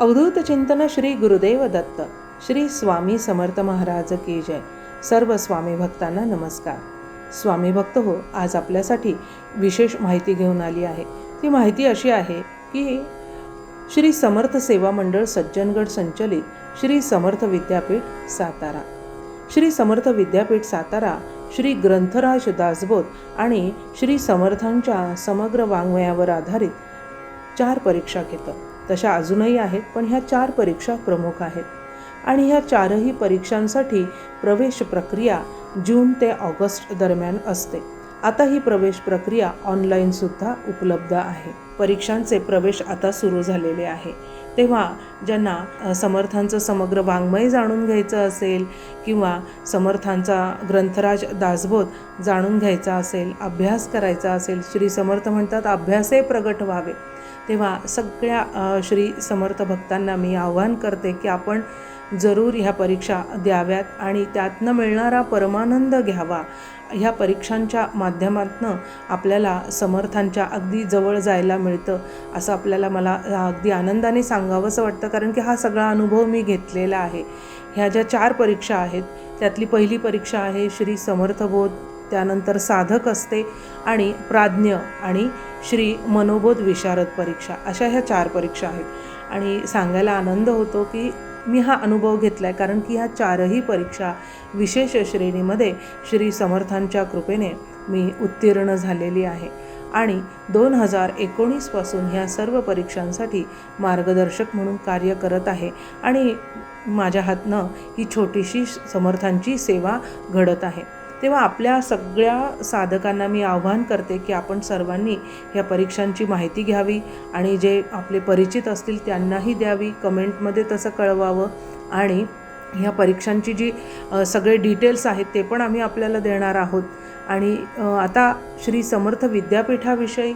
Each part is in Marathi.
अवधूत चिंतन श्री गुरुदेव दत्त श्री स्वामी समर्थ महाराज की जय. सर्व स्वामी भक्तांना नमस्कार. स्वामी भक्त हो आज आपल्यासाठी विशेष माहिती घेऊन आली आहे. ती माहिती अशी आहे की श्री समर्थ सेवा मंडळ सज्जनगड संचलित श्री समर्थ विद्यापीठ सातारा. श्री समर्थ विद्यापीठ सातारा श्री ग्रंथराज दासबोध आणि श्री समर्थांच्या समग्र वाङ्मयावर आधारित चार परीक्षा घेतं. तशा अजूनही आहेत पण ह्या चार परीक्षा प्रमुख आहेत. आणि ह्या चारही परीक्षांसाठी प्रवेश प्रक्रिया जून ते ऑगस्ट दरम्यान असते. आता ही प्रवेश प्रक्रिया ऑनलाईनसुद्धा उपलब्ध आहे. परीक्षांचे प्रवेश आता सुरू झालेले आहे. तेव्हा ज्यांना समर्थांचं समग्र वाङ्मय जाणून घ्यायचं असेल किंवा समर्थांचा ग्रंथराज दासबोध जाणून घ्यायचा असेल अभ्यास करायचा असेल श्री समर्थ म्हणतात अभ्यासे प्रगट व्हावे. तेव्हा सगळ्या श्री समर्थ भक्तांना मी आव्हान करते की आपण जरूर ह्या परीक्षा द्याव्यात आणि त्यातनं मिळणारा परमानंद घ्यावा. ह्या परीक्षांच्या माध्यमातनं आपल्याला समर्थांच्या अगदी जवळ जायला मिळतं असं आपल्याला मला अगदी आनंदाने सांगावंसं वाटतं कारण की हा सगळा अनुभव मी घेतलेला आहे. ह्या ज्या चार परीक्षा आहेत त्यातली पहिली परीक्षा आहे श्री समर्थबोध त्यानंतर साधक असते आणि प्राज्ञ आणि श्री मनोबोध विशारद परीक्षा अशा ह्या चार परीक्षा आहेत. आणि सांगायला आनंद होतो की मी हा अनुभव घेतला आहे कारण की ह्या चारही परीक्षा विशेष श्रेणीमध्ये श्री समर्थांच्या कृपेने मी उत्तीर्ण झालेली आहे. आणि दोन हजार एकोणीसपासून ह्या सर्व परीक्षांसाठी मार्गदर्शक म्हणून कार्य करत आहे आणि माझ्या हातनं ही छोटीशी समर्थांची सेवा घडत आहे. तेव्हा आपल्या सगळ्या साधकांना मी आव्हान करते की आपण सर्वांनी ह्या परीक्षांची माहिती घ्यावी आणि जे आपले परिचित असतील त्यांनाही द्यावी कमेंटमध्ये तसं कळवावं आणि ह्या परीक्षांची जी सगळे डिटेल्स आहेत ते पण आम्ही आपल्याला देणार आहोत. आणि आता श्री समर्थ विद्यापीठाविषयी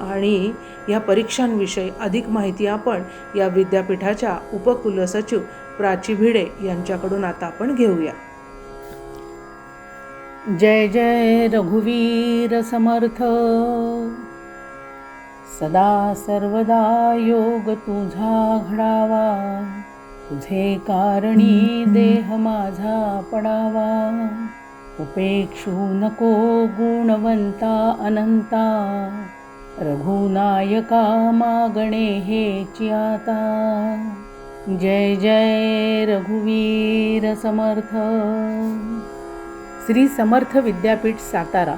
आणि या परीक्षांविषयी अधिक माहिती आपण या विद्यापीठाच्या उपकुलसचिव प्राची भिडे यांच्याकडून आता आपण घेऊया. जय जय रघुवीर समर्थ. सदा सर्वदा योग तुझा घडावा. तुझे कारणी देह माझा पडावा. उपेक्षू नको गुणवंता अनंता. रघुनायका मागणे हे आता जय जय रघुवीर समर्थ. श्री समर्थ विद्यापीठ सातारा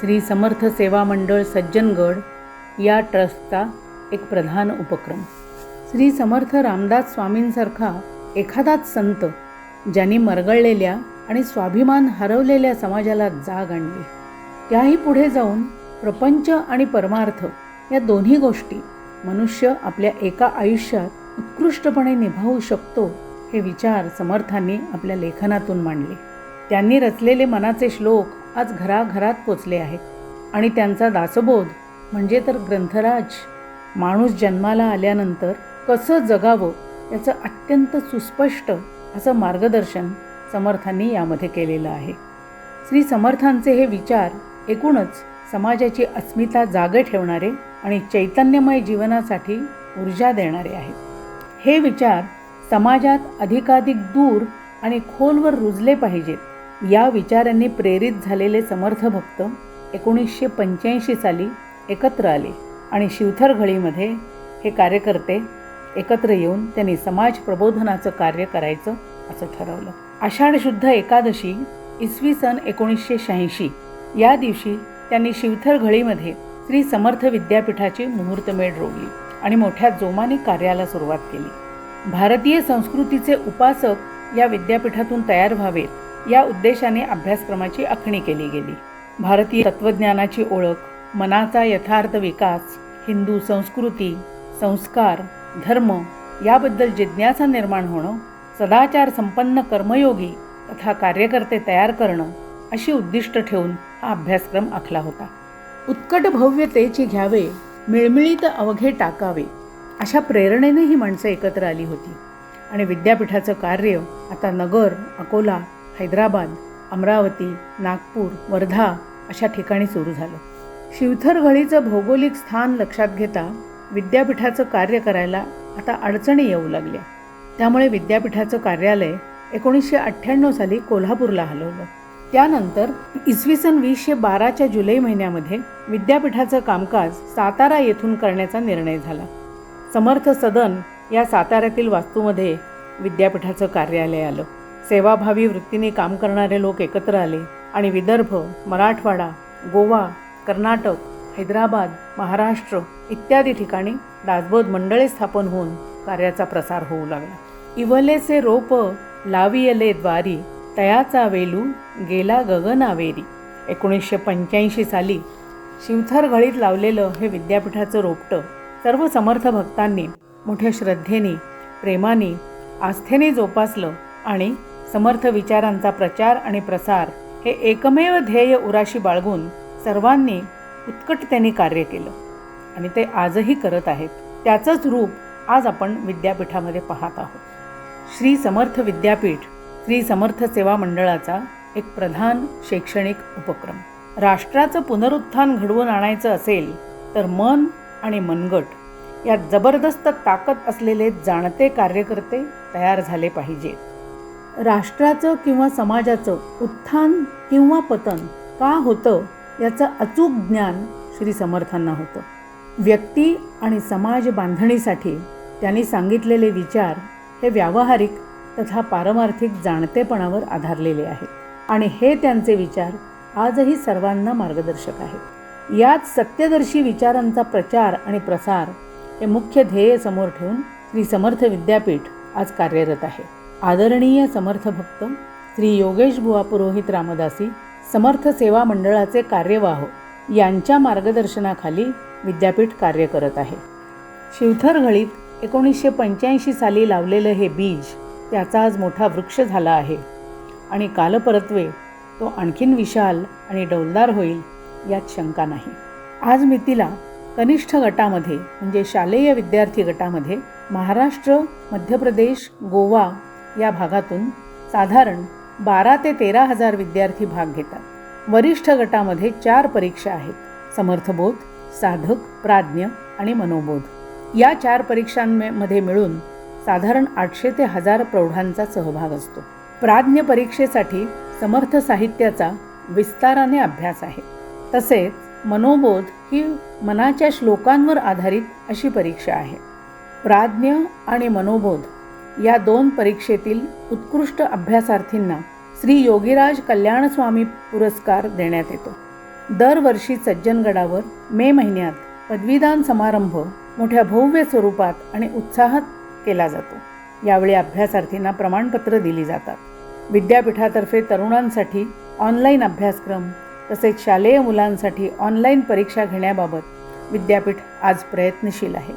श्री समर्थ सेवा मंडळ सज्जनगड या ट्रस्टचा एक प्रधान उपक्रम. श्री समर्थ रामदास स्वामींसारखा एखादाच संत ज्यांनी मरगळलेल्या आणि स्वाभिमान हरवलेल्या समाजाला जाग आणली. त्याही पुढे जाऊन प्रपंच आणि परमार्थ या दोन्ही गोष्टी मनुष्य आपल्या एका आयुष्यात उत्कृष्टपणे निभावू शकतो हे विचार समर्थांनी आपल्या लेखनातून मांडले. त्यांनी रचलेले मनाचे श्लोक आज घराघरात पोचले आहेत. आणि त्यांचा दासबोध म्हणजे तर ग्रंथराज माणूस जन्माला आल्यानंतर कसं जगावं याचं अत्यंत सुस्पष्ट असं मार्गदर्शन समर्थांनी यामध्ये केलेलं आहे. श्री समर्थांचे हे विचार एकूणच समाजाची अस्मिता जागे ठेवणारे आणि चैतन्यमय जीवनासाठी ऊर्जा देणारे आहेत. हे विचार समाजात अधिकाधिक दूर आणि खोलवर रुजले पाहिजेत. या विचारांनी प्रेरित झालेले समर्थ भक्त एकोणीसशे पंच्याऐंशी साली एकत्र आले आणि शिवथरघळीमध्ये हे कार्यकर्ते एकत्र येऊन त्यांनी समाज प्रबोधनाचं कार्य करायचं असं ठरवलं. आषाढ शुद्ध एकादशी इसवी सन एकोणीसशे शहाऐंशी या दिवशी त्यांनी शिवथरघळीमध्ये श्री समर्थ विद्यापीठाची मुहूर्तमेढ रोवली आणि मोठ्या जोमाने कार्याला सुरुवात केली. भारतीय संस्कृतीचे उपासक या विद्यापीठातून तयार व्हावेत या उद्देशाने अभ्यासक्रमाची आखणी केली गेली. भारतीय तत्त्वज्ञानाची ओळख मनाचा यथार्थ विकास हिंदू संस्कृती संस्कार धर्म याबद्दल जिज्ञासा निर्माण होणं सदाचार संपन्न कर्मयोगी तथा कार्यकर्ते तयार करणं अशी उद्दिष्ट ठेवून हा अभ्यासक्रम आखला होता. उत्कट भव्यतेची घ्यावे मिळमिळीत अवघे टाकावे अशा प्रेरणेने ही माणसं एकत्र आली होती. आणि विद्यापीठाचं कार्य आता नगर अकोला हैदराबाद अमरावती नागपूर वर्धा अशा ठिकाणी सुरू झालं. शिवथरघळीचं भौगोलिक स्थान लक्षात घेता विद्यापीठाचं कार्य करायला आता अडचणी येऊ लागल्या. त्यामुळे विद्यापीठाचं कार्यालय एकोणीसशे अठ्ठ्याण्णव साली कोल्हापूरला हलवलं. त्यानंतर इसवी सन वीसशे बाराच्या जुलै महिन्यामध्ये विद्यापीठाचं कामकाज सातारा येथून करण्याचा निर्णय झाला. समर्थ सदन या साताऱ्यातील वास्तूमध्ये विद्यापीठाचं कार्यालय आलं. सेवाभावी वृत्तीने काम करणारे लोक एकत्र आले आणि विदर्भ मराठवाडा गोवा कर्नाटक हैदराबाद महाराष्ट्र इत्यादी ठिकाणी दासबोध मंडळे स्थापन होऊन कार्याचा प्रसार होऊ लागला. इवलेचे रोप लावियले द्वारी तयाचा वेलू गेला गगनावेरी. एकोणीसशे पंच्याऐंशी साली शिवथर घळीत लावलेलं हे विद्यापीठाचं रोपटं सर्व समर्थ भक्तांनी मोठ्या श्रद्धेने प्रेमाने आस्थेने जोपासलं आणि समर्थ विचारांचा प्रचार आणि प्रसार हे एकमेव ध्येय उराशी बाळगून सर्वांनी उत्कटतेने कार्य केलं. आणि ते आजही करत आहेत. त्याचंच रूप आज आपण विद्यापीठामध्ये पाहत आहोत. श्री समर्थ विद्यापीठ श्री समर्थ सेवा मंडळाचा एक प्रधान शैक्षणिक उपक्रम. राष्ट्राचं पुनरुत्थान घडवून आणायचं असेल तर मन आणि मनगट यात जबरदस्त ताकद असलेले जाणते कार्यकर्ते तयार झाले पाहिजेत. राष्ट्राचं किंवा समाजाचं उत्थान किंवा पतन का होतं याचं अचूक ज्ञान श्री समर्थांना होतं. व्यक्ती आणि समाज बांधणीसाठी त्यांनी सांगितलेले विचार हे व्यावहारिक तथा पारमार्थिक जाणतेपणावर आधारलेले आहेत. आणि हे त्यांचे विचार आजही सर्वांना मार्गदर्शक आहेत. यात सत्यदर्शी विचारांचा प्रचार आणि प्रसार हे मुख्य ध्येय समोर ठेवून श्री समर्थ विद्यापीठ आज कार्यरत आहे. आदरणीय समर्थ भक्त श्री योगेश बुवा पुरोहित रामदासी समर्थ सेवा मंडळाचे कार्यवाह यांच्या मार्गदर्शनाखाली विद्यापीठ कार्य करत आहे. शिवथर घळीत एकोणीसशे पंच्याऐंशी साली लावलेलं हे बीज त्याचा आज मोठा वृक्ष झाला आहे आणि कालपरत्वे तो आणखीन विशाल आणि डौलदार होईल यात शंका नाही. आज मी तिला कनिष्ठ गटामध्ये म्हणजे शालेय विद्यार्थी गटामध्ये महाराष्ट्र मध्य प्रदेश गोवा या भागातून साधारण बारा ते तेरा हजार विद्यार्थी भाग घेतात. वरिष्ठ गटामध्ये चार परीक्षा आहेत. समर्थबोध साधक प्राज्ञ आणि मनोबोध. या चार परीक्षांमध्ये मिळून साधारण आठशे ते हजार प्रौढांचा सहभाग असतो. प्राज्ञ परीक्षेसाठी समर्थ साहित्याचा विस्ताराने अभ्यास आहे. तसेच मनोबोध ही मनाच्या श्लोकांवर आधारित अशी परीक्षा आहे. प्राज्ञ आणि मनोबोध या दोन परीक्षेतील उत्कृष्ट अभ्यासार्थींना श्री योगीराज कल्याणस्वामी पुरस्कार देण्यात येतो. दरवर्षी सज्जनगडावर मे महिन्यात पदवीदान समारंभ मोठ्या भव्य स्वरूपात आणि उत्साहात केला जातो. यावेळी अभ्यासार्थींना प्रमाणपत्र दिली जातात. विद्यापीठातर्फे तरुणांसाठी ऑनलाईन अभ्यासक्रम तसेच शालेय मुलांसाठी ऑनलाईन परीक्षा घेण्याबाबत विद्यापीठ आज प्रयत्नशील आहे.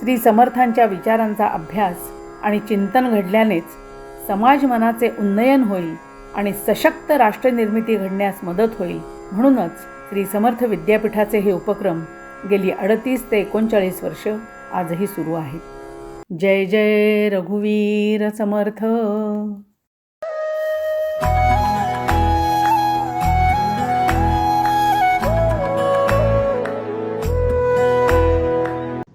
श्री समर्थांच्या विचारांचा अभ्यास आणि चिंतन घडल्यानेच समाज मनाचे उन्नयन होईल आणि सशक्त राष्ट्रनिर्मिती घडण्यास मदत होईल. म्हणूनच श्री समर्थ विद्यापीठाचे हे उपक्रम गेली अडतीस ते एकोणचाळीस वर्ष आजही सुरू आहेत. जय जय रघुवीर समर्थ!